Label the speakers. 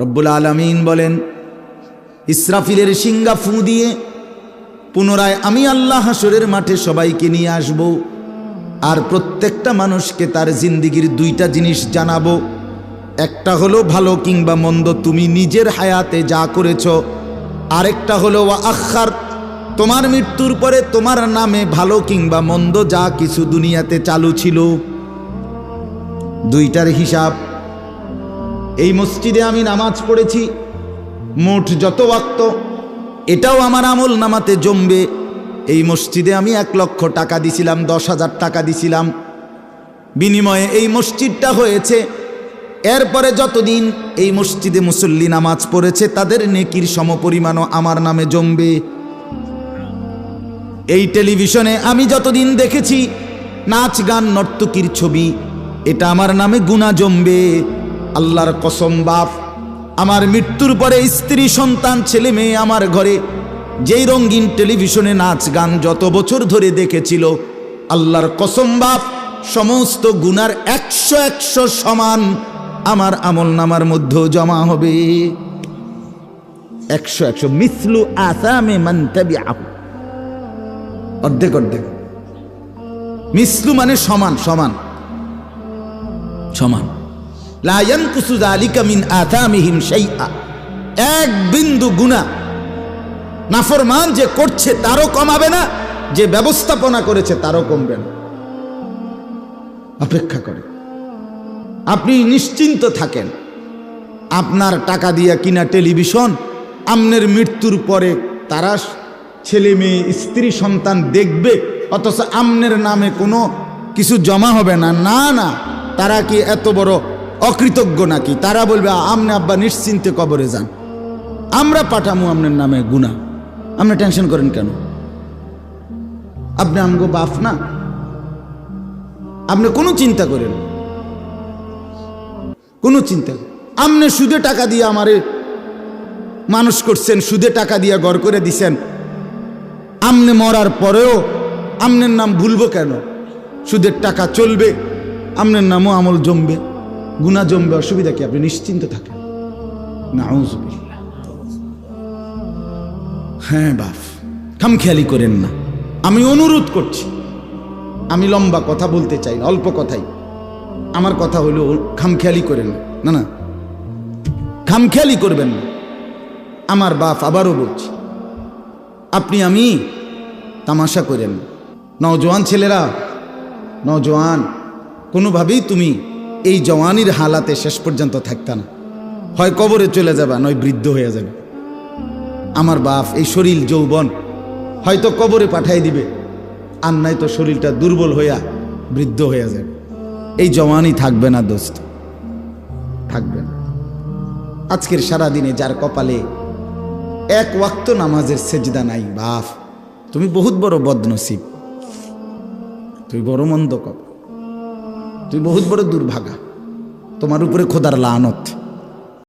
Speaker 1: রব্বুল আলমিন বলেন, ইসরাফিলের সিঙ্গা ফু দিয়ে পুনরায় আমি আল্লাহ হাসরের মাঠে সবাইকে নিয়ে আসব আর প্রত্যেকটা মানুষকে তার জিন্দিগির দুইটা জিনিস জানাব। একটা হলো ভালো কিংবা মন্দ, তুমি নিজের হায়াতে যা করেছ। আরেকটা হলো আখার তোমার মৃত্যুর পরে তোমার নামে ভালো কিংবা মন্দ যা কিছু দুনিয়াতে চালু ছিল। দুইটার হিসাব এই মসজিদে আমি নামাজ পড়েছি। মোট যত ওয়াক্ত, এটাও আমার আমল নামাতে জমবে। এই মসজিদে আমি এক লক্ষ টাকা দিছিলাম, দশ হাজার টাকা দিছিলাম। বিনিময়ে এই মসজিদটা হয়েছে। এরপরে যতদিন এই মসজিদে মুসল্লি নামাজ পড়েছে, তাদের নেকির সমপরিমাণও আমার নামে জমবে। এই টেলিভিশনে আমি যতদিন দেখেছি, নাচ গান নর্তকীর ছবি, এটা আমার নামে গুণা জমবে। আল্লাহর কসম বাপ, আমার মৃত্যুর পরে স্ত্রী, সন্তান, ছেলে মেয়ে আমার ঘরে যেই রঙিন টেলিভিশনে নাচ গান যত বছর ধরে দেখেছিল, আল্লাহর কসম বাপ, সমস্ত গুনার একশো একশো সমান আমার আমল নামার মধ্যেও জমা হবে। একশো একশো মিসলু আসামে মান্তাবি আহু অর্ধেক অর্ধেক। মিসলু মানে সমান সমান। সমান। লায়ন কুসুদ আলিকা মিন আথামিহিম শাইআ। এক বিন্দু গুণা নাফরমান যে করছে তারও কমাবে না, যে ব্যবস্থাপনা করেছে তারও কমবে না। অপেক্ষা করে আপনি নিশ্চিন্ত থাকেন, আপনার টাকা দিয়া কিনা টেলিভিশন, আমনের মৃত্যুর পরে তারা ছেলে মেয়ে, স্ত্রী, সন্তান দেখবে, অথচ আমনের নামে কোনো কিছু জমা হবে না। না না, তারা কি এত বড় অকৃতজ্ঞ নাকি? তারা বলবে, আমনে আব্বা নিশ্চিন্তে কবরে যান। আমরা পাঠামু আমনের নামে গুণা আপনি টেনশন করেন কেন? আপনি আমগো বাপ না? আপনি কোনো চিন্তা করেন। কোনো চিন্তা আপনি সুদে টাকা দিয়ে আমারে মানুষ করছেন, সুদে টাকা দিয়ে গড় করে দিছেন। আমনে মরার পরেও আমনের নাম ভুলবো কেন? সুদের টাকা চলবে, আমনের নামও আমল জমবে। গুণা জমবে অসুবিধা কি? আপনি নিশ্চিন্ত থাকেন। নাউজুবিল্লাহ। হ্যাঁ বাপ। খামখেয়ালি করেন না। আমি অনুরোধ করছি। আমি লম্বা কথা বলতে চাই অল্প কথাই। আমার কথা হলো, খামখেয়ালি করেন না। না খামখেয়ালি করবেন না। আমার বাপ আবারও বলছি, আপনি, আমি তামাশা করেন। না। নওজোয়ান ছেলেরা, নওজোয়ান, কোনোভাবেই তুমি এই জওয়ানির হালাতে শেষ পর্যন্ত থাকতা না। হয় কবরে চলে যাবা, নয় বৃদ্ধ হয়ে যাবে। আমার বাপ, এই শরীর যৌবন, হয়তো কবরে পাঠাই দিবে। আর নাই তো শরীরটা দুর্বল হইয়া বৃদ্ধ হয়ে যাবে। এই জওয়ানি থাকবে না দোস্ত। থাকবে না। আজকের সারা দিনে যার কপালে এক ওয়াক্ত নামাজের সেজদা নাই, বাপ, তুমি বহুত বড় বদনসিব। তুই বড় মন্দ কপ তুই বহুত বড় দুর্ভাগা। তোমার উপরে খোদার লানত।